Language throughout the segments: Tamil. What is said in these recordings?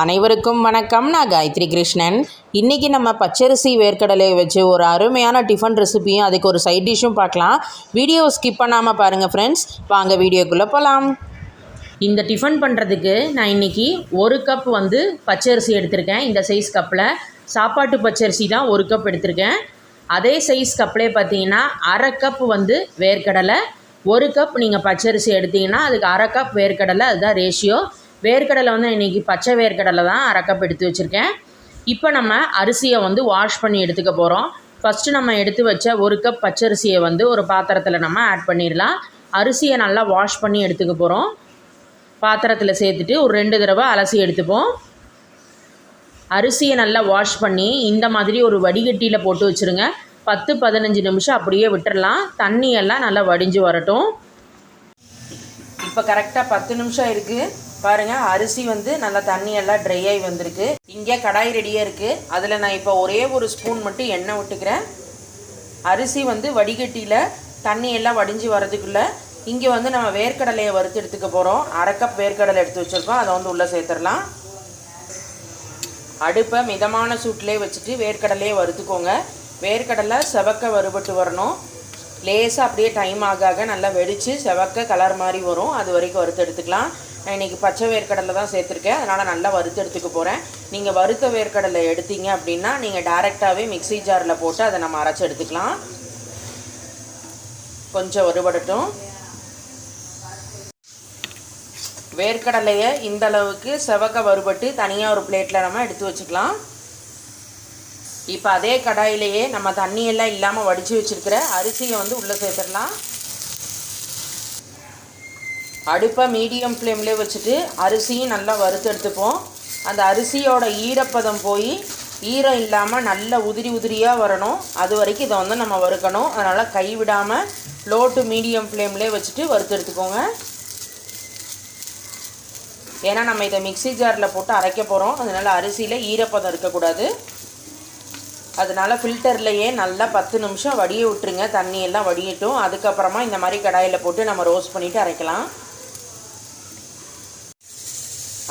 அனைவருக்கும் வணக்கம். நான் காயத்ரி கிருஷ்ணன். இன்றைக்கி நம்ம பச்சரிசி வேர்க்கடலை வச்சு ஒரு அருமையான டிஃபன் ரெசிபியும் அதுக்கு ஒரு சைட் டிஷ்ஷும் பார்க்கலாம். வீடியோ ஸ்கிப் பண்ணாமல் பாருங்கள் ஃப்ரெண்ட்ஸ் வாங்க வீடியோக்குள்ளே போகலாம் இந்த டிஃபன் பண்ணுறதுக்கு நான் இன்றைக்கி ஒரு கப் வந்து பச்சரிசி எடுத்திருக்கேன். இந்த சைஸ் கப்பில் சாப்பாட்டு பச்சரிசி தான் ஒரு கப் எடுத்திருக்கேன். அதே சைஸ் கப்லேயே பார்த்தீங்கன்னா அரை கப் வந்து வேர்க்கடலை ஒரு கப் நீங்கள் பச்சரிசி எடுத்தீங்கன்னா அதுக்கு அரை கப் வேர்க்கடலை அதுதான் ரேஷியோ வேர்க்கடலை வந்து இன்றைக்கி பச்சை வேர்க்கடலை தான் அரை கப் எடுத்து வச்சுருக்கேன். இப்போ நம்ம அரிசியை வந்து வாஷ் பண்ணி எடுத்துக்க போகிறோம் ஃபஸ்ட்டு நம்ம எடுத்து வச்ச ஒரு கப் பச்சரிசியை வந்து ஒரு பாத்திரத்தில் நம்ம ஆட் பண்ணிடலாம். அரிசியை நல்லா வாஷ் பண்ணி எடுத்துக்க போகிறோம் பாத்திரத்தில் சேர்த்துட்டு ஒரு ரெண்டு தடவை அலசி எடுத்துப்போம். அரிசியை நல்லா வாஷ் பண்ணி இந்த மாதிரி ஒரு வடிகட்டியில் போட்டு வச்சுருங்க. பத்து பதினஞ்சு நிமிஷம் அப்படியே விட்டுடலாம் தண்ணியெல்லாம் நல்லா வடிஞ்சு வரட்டும். இப்போ கரெக்டாக பத்து நிமிஷம் இருக்குது பாருங்கள் அரிசி வந்து நல்லா தண்ணியெல்லாம் ட்ரை ஆகி வந்திருக்கு. இங்கே கடாய் ரெடியாக இருக்குது அதில் நான் இப்போ ஒரே ஒரு ஸ்பூன் மட்டும் எண்ணெய் விட்டுக்கிறேன் அரிசி வந்து வடிகட்டியில் தண்ணி எல்லாம் வடிஞ்சு வரதுக்குள்ளே இங்கே வந்து நம்ம வேர்க்கடலையை வறுத்து எடுத்துக்க போகிறோம் அரை கப் வேர்க்கடலை எடுத்து வச்சுருக்கோம். அதை வந்து உள்ளே சேர்த்துடலாம். அடுப்பை மிதமான சூட்டிலே வச்சுட்டு வேர்க்கடலையே வறுத்துக்கோங்க. வேர்க்கடலை செவக்க வறுபட்டு வரணும். லேசாக அப்படியே டைம் ஆக ஆக நல்லா வெடித்து செவக்க கலர் மாதிரி வரும். அது வரைக்கும் வறுத்து எடுத்துக்கலாம். நான் இன்றைக்கி பச்சை வேர்க்கடலை தான் சேர்த்துருக்கேன். அதனால் நல்லா வறுத்து எடுத்துக்க போகிறேன் நீங்கள் வறுத்த வேர்க்கடலை எடுத்தீங்க அப்படின்னா நீங்கள் டேரெக்டாகவே மிக்ஸி ஜாரில் போட்டு அதை நம்ம அரைச்சி எடுத்துக்கலாம். கொஞ்சம் வறுபடட்டும். வேர்க்கடலையை இந்த அளவுக்கு செவக்க வறுபட்டு தனியாக ஒரு பிளேட்டில் நம்ம எடுத்து வச்சுக்கலாம். இப்போ அதே கடாயிலேயே நம்ம தண்ணியெல்லாம் இல்லாமல் வடித்து வச்சுருக்கிற அரிசியை வந்து உள்ளே சேர்த்துடலாம். அடுப்பை மீடியம் ஃப்ளேம்லேயே வச்சுட்டு அரிசியும் நல்லா வறுத்து எடுத்துப்போம். அந்த அரிசியோட ஈரப்பதம் போய் ஈரம் இல்லாமல் நல்ல உதிரி உதிரியாக வரணும். அது வரைக்கும் இதை வந்து நம்ம வறுக்கணும். அதனால் கைவிடாமல் லோ டு மீடியம் ஃப்ளேம்லேயே வச்சுட்டு வறுத்து எடுத்துக்கோங்க. ஏன்னா நம்ம இதை மிக்ஸி ஜாரில் போட்டு அரைக்க போகிறோம் அதனால் அரிசியில் ஈரப்பதம் இருக்கக்கூடாது. அதனால் ஃபில்டர்லையே நல்லா பத்து நிமிஷம் வடிய விட்டுருங்க. தண்ணியெல்லாம் வடியட்டும். அதுக்கப்புறமா இந்த மாதிரி கடாயில் போட்டு நம்ம ரோஸ்ட் பண்ணிவிட்டு அரைக்கலாம்.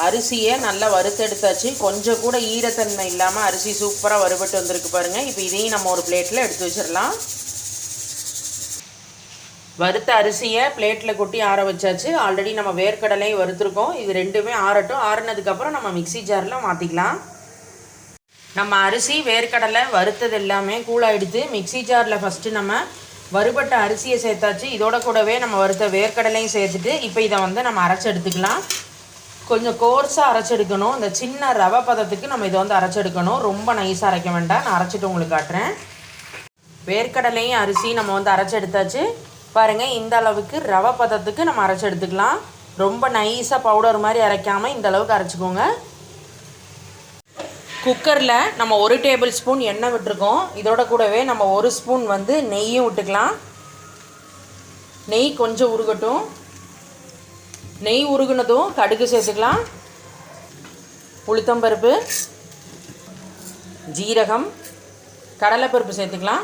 அரிசியை நல்லா வறுத்தெடுத்தாச்சு. கொஞ்சம் கூட ஈரத்தன்மை இல்லாமல் அரிசி சூப்பராக வறுபட்டு வந்திருக்கு பாருங்கள் இப்போ இதையும் நம்ம ஒரு பிளேட்டில் எடுத்து வச்சிடலாம். வறுத்த அரிசியை பிளேட்டில் கொட்டி ஆற வச்சாச்சு. ஆல்ரெடி நம்ம வேர்க்கடலையும் வறுத்துருக்கோம். இது ரெண்டுமே ஆறட்டும். ஆறுனதுக்கப்புறம் நம்ம மிக்ஸி ஜாரில் மாற்றிக்கலாம் நம்ம அரிசி வேர்க்கடலை வறுத்தது எல்லாமே கூழாயிடுத்து மிக்ஸி ஜாரில் ஃபஸ்ட்டு நம்ம வறுபட்ட அரிசியை சேர்த்தாச்சு. இதோட கூடவே நம்ம வறுத்த வேர்க்கடலையும் சேர்த்துட்டு இப்போ இதை வந்து நம்ம அரைச்சி எடுத்துக்கலாம். கொஞ்சம் கோர்ஸாக அரைச்செடுக்கணும். இந்த சின்ன ரவை பதத்துக்கு நம்ம இதை வந்து அரைச்செடுக்கணும். ரொம்ப நைஸாக அரைக்க வேண்டாம். நான் அரைச்சிட்டு உங்களுக்கு காட்டுறேன். வேர்க்கடலையும் அரிசி நம்ம வந்து அரைச்சி எடுத்தாச்சு பாருங்கள் இந்த அளவுக்கு ரவை பதத்துக்கு நம்ம அரைச்சி எடுத்துக்கலாம் ரொம்ப நைஸாக பவுடர் மாதிரி அரைக்காமல் இந்த அளவுக்கு அரைச்சிக்கோங்க. குக்கரில் நம்ம ஒரு டேபிள் ஸ்பூன் எண்ணெய் விட்டுருக்கோம். இதோட கூடவே நம்ம ஒரு ஸ்பூன் வந்து நெய்யும் விட்டுக்கலாம். நெய் கொஞ்சம் உருகட்டும். நெய் உருகுனதும் கடுகு சேர்த்துக்கலாம். உளுத்தம்பருப்பு ஜீரகம் கடலைப்பருப்பு சேர்த்துக்கலாம்.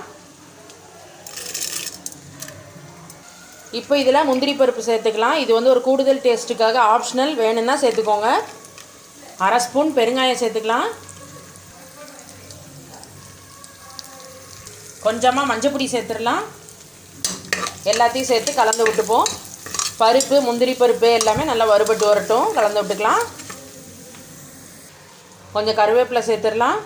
இப்போ இதில் முந்திரி பருப்பு சேர்த்துக்கலாம். இது வந்து ஒரு கூடுதல் டேஸ்ட்டுக்காக ஆப்ஷனல் வேணும்னா சேர்த்துக்கோங்க. அரை ஸ்பூன் பெருங்காயம் சேர்த்துக்கலாம். கொஞ்சமாக மஞ்சப்பொடி சேர்த்துடலாம். எல்லாத்தையும் சேர்த்து கலந்து விட்டுப்போம். பருப்பு முந்திரி பருப்பு எல்லாமே நல்லா வறுபட்டு வரட்டும். கலந்து விட்டுக்கலாம். கொஞ்சம் கருவேப்பிலை சேர்த்துடலாம்.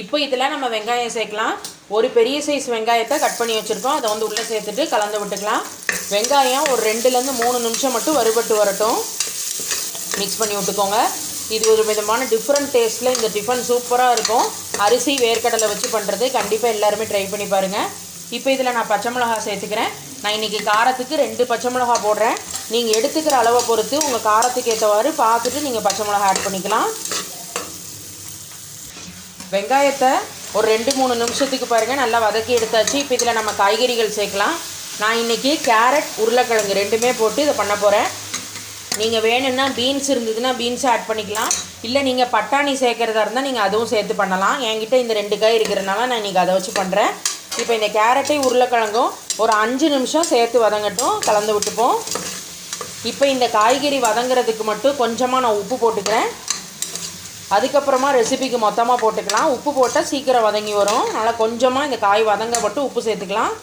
இப்போ இதில் நம்ம வெங்காயம் சேர்க்கலாம். ஒரு பெரிய சைஸ் வெங்காயத்தை கட் பண்ணி வச்சுருக்கோம். அதை வந்து உள்ளே சேர்த்துட்டு கலந்து விட்டுக்கலாம். வெங்காயம் ஒரு ரெண்டுலேருந்து மூணு நிமிஷம் மட்டும் வறுபட்டு வரட்டும். மிக்ஸ் பண்ணி விட்டுக்கோங்க. இது ஒரு விதமான டிஃப்ரெண்ட் டேஸ்ட்டில் இந்த டிஃபன் சூப்பராக இருக்கும். அரிசி வேர்க்கடலை வச்சு பண்ணுறது கண்டிப்பாக எல்லாருமே ட்ரை பண்ணி பாருங்கள் இப்போ இதில் நான் பச்சை மிளகா சேர்த்துக்கிறேன். நான் இன்றைக்கி காரத்துக்கு ரெண்டு பச்சை மிளகா போடுறேன். நீங்கள் எடுத்துக்கிற அளவை பொறுத்து உங்கள் காரத்துக்கு ஏற்றவாறு பார்த்துட்டு நீங்கள் பச்சை மிளகா ஆட் பண்ணிக்கலாம். வெங்காயத்தை ஒரு ரெண்டு மூணு நிமிஷத்துக்கு பாருங்கள் நல்லா வதக்கி எடுத்தாச்சு. இப்போ இதில் நம்ம காய்கறிகள் சேர்க்கலாம். நான் இன்றைக்கி கேரட் உருளைக்கிழங்கு ரெண்டுமே போட்டு இதை பண்ண போகிறேன் நீங்கள் வேணும்னா பீன்ஸ் இருந்ததுன்னா பீன்ஸ் ஆட் பண்ணிக்கலாம். இல்லை நீங்கள் பட்டாணி சேர்க்குறதா இருந்தால் நீங்கள் அதுவும் சேர்த்து பண்ணலாம். என்கிட்ட இந்த ரெண்டு காய் இருக்கிறனால நான் இன்றைக்கி அதை வச்சு பண்ணுறேன் இப்போ இந்த கேரட்டை உருளைக்கிழங்கும் ஒரு அஞ்சு நிமிஷம் சேர்த்து வதங்கட்டும் கலந்து விட்டுப்போம். இப்போ இந்த காய்கறி வதங்குறதுக்கு மட்டும் கொஞ்சமாக நான் உப்பு போட்டுக்கிறேன். அதுக்கப்புறமா ரெசிபிக்கு மொத்தமாக போட்டுக்கலாம். உப்பு போட்டால் சீக்கிரம் வதங்கி வரும். அதனால் கொஞ்சமாக இந்த காய் வதங்க மட்டும் உப்பு சேர்த்துக்கலாம்.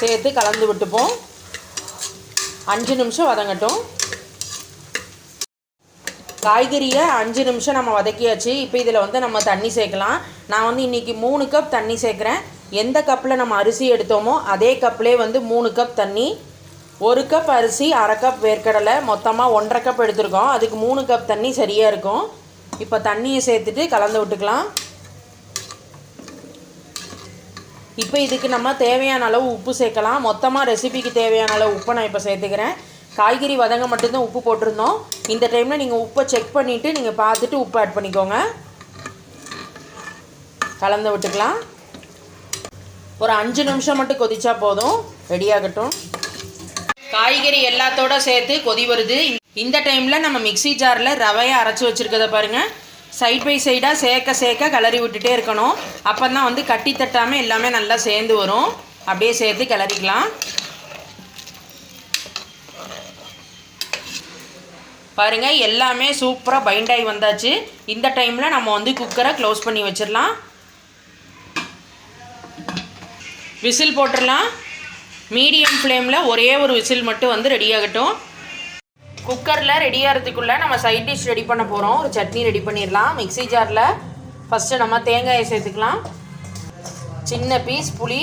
சேர்த்து கலந்து விட்டுப்போம். அஞ்சு நிமிஷம் வதங்கட்டும். காய்கறியை அஞ்சு நிமிஷம் நம்ம வதக்கியாச்சு இப்போ இதில் வந்து நம்ம தண்ணி சேர்க்கலாம். நான் வந்து இன்றைக்கி மூணு கப் தண்ணி சேர்க்குறேன். எந்த கப்பில் நம்ம அரிசி எடுத்தோமோ அதே கப்லேயே வந்து மூணு கப் தண்ணி ஒரு கப் அரிசி அரை கப் வேர்க்கடலை மொத்தமாக ஒன்றரை கப் எடுத்திருக்கோம். அதுக்கு மூணு கப் தண்ணி சரியாக இருக்கும். இப்போ தண்ணியை சேர்த்துட்டு கலந்து விட்டுக்கலாம். இப்போ இதுக்கு நம்ம தேவையான அளவு உப்பு சேர்க்கலாம். மொத்தமாக ரெசிபிக்கு தேவையான அளவு உப்பை நான் இப்போ சேர்த்துக்கிறேன். காய்கறி வதங்க மட்டும்தான் உப்பு போட்டிருந்தோம். இந்த டைமில் நீங்கள் உப்பை செக் பண்ணிவிட்டு நீங்கள் பார்த்துட்டு உப்பு ஆட் பண்ணிக்கோங்க. கலந்து விட்டுக்கலாம். ஒரு அஞ்சு நிமிஷம் மட்டும் கொதிச்சா போதும். ரெடியாகட்டும் காய்கறி எல்லாத்தோட சேர்த்து கொதி வருது. இந்த டைமில் நம்ம மிக்ஸி ஜாரில் ரவையை அரைச்சி வச்சுருக்கத பாருங்கள் சைட் பை சைடாக சேர்க்க சேர்க்க கிளறி விட்டுட்டே இருக்கணும். அப்போ தான் வந்து கட்டி தட்டாமல் எல்லாமே நல்லா சேர்ந்து வரும். அப்படியே சேர்த்து கிளறிக்கலாம். பாருங்கள் எல்லாமே சூப்பராக பைண்ட் ஆகி வந்தாச்சு. இந்த டைமில் நம்ம வந்து குக்கரை க்ளோஸ் பண்ணி வச்சிடலாம். விசில் போட்டுடலாம். மீடியம் ஃப்ளேமில் ஒரே ஒரு விசில் மட்டும் வந்து ரெடி ஆகட்டும். குக்கரில் ரெடி ஆகிறதுக்குள்ளே நம்ம சைட் டிஷ் ரெடி பண்ண போகிறோம் ஒரு சட்னி ரெடி பண்ணிடலாம். மிக்ஸி ஜாரில் ஃபஸ்ட்டு நம்ம தேங்காயை சேர்த்துக்கலாம். சின்ன பீஸ் புளி.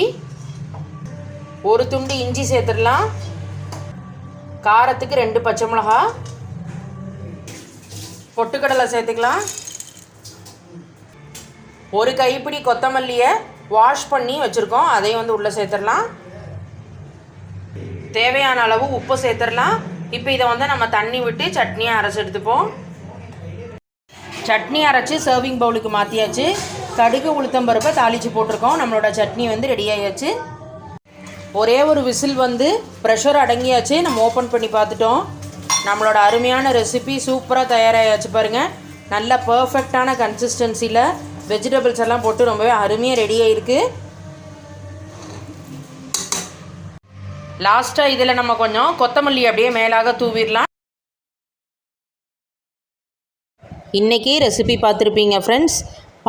ஒரு துண்டு இஞ்சி சேர்த்துடலாம். காரத்துக்கு ரெண்டு பச்சை மிளகா. பொட்டுக்கடலை சேர்த்துக்கலாம். ஒரு கைப்பிடி கொத்தமல்லியை வாஷ் பண்ணி வச்சுருக்கோம். அதையும் வந்து உள்ளே சேர்த்துடலாம். தேவையான அளவு உப்பு சேர்த்துடலாம். இப்போ இதை வந்து நம்ம தண்ணி விட்டு சட்னியை அரைச்சி எடுத்துப்போம். சட்னி அரைச்சி சர்விங் பவுலுக்கு மாற்றியாச்சு கடுகு உளுத்தம்பருப்பை தாளித்து போட்டிருக்கோம். நம்மளோட சட்னி வந்து ரெடி ஆயாச்சு. ஒரே ஒரு விசில் வந்து ப்ரெஷர் அடங்கியாச்சு. நம்ம ஓப்பன் பண்ணி பார்த்துட்டோம். நம்மளோட அருமையான ரெசிபி சூப்பராக தயாராகியாச்சு பாருங்கள் நல்ல பர்ஃபெக்டான கன்சிஸ்டன்சியில் வெஜிடபிள்ஸ் எல்லாம் போட்டு ரொம்பவே அருமையாக ரெடி ஆகிருக்கு லாஸ்ட்டாக இதில் நம்ம கொஞ்சம் கொத்தமல்லி அப்படியே மேலாக தூவிடலாம். இன்றைக்கி ரெசிபி பார்த்துருப்பீங்க ஃப்ரெண்ட்ஸ்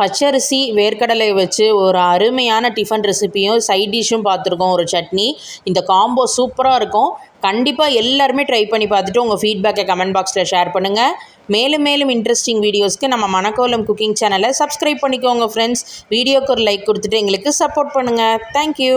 பச்சரிசி வேர்க்கடலை வச்சு ஒரு அருமையான டிஃபன் ரெசிப்பியும் சைட் டிஷ்ஷும் பார்த்துருக்கோம் ஒரு சட்னி. இந்த காம்போ சூப்பராக இருக்கும். கண்டிப்பாக எல்லாருமே ட்ரை பண்ணி பார்த்துட்டு உங்கள் ஃபீட்பேக்கை கமெண்ட் பாக்ஸில் ஷேர் பண்ணுங்கள் மேலும் மேலும் இன்ட்ரெஸ்டிங் வீடியோஸ்க்கு நம்ம மணக்கோலம் குக்கிங் சேனலை சப்ஸ்கிரைப் பண்ணிக்கோங்க ஃப்ரெண்ட்ஸ் வீடியோக்கு ஒரு லைக் கொடுத்துட்டு எங்களுக்கு சப்போர்ட் பண்ணுங்கள் தேங்க்யூ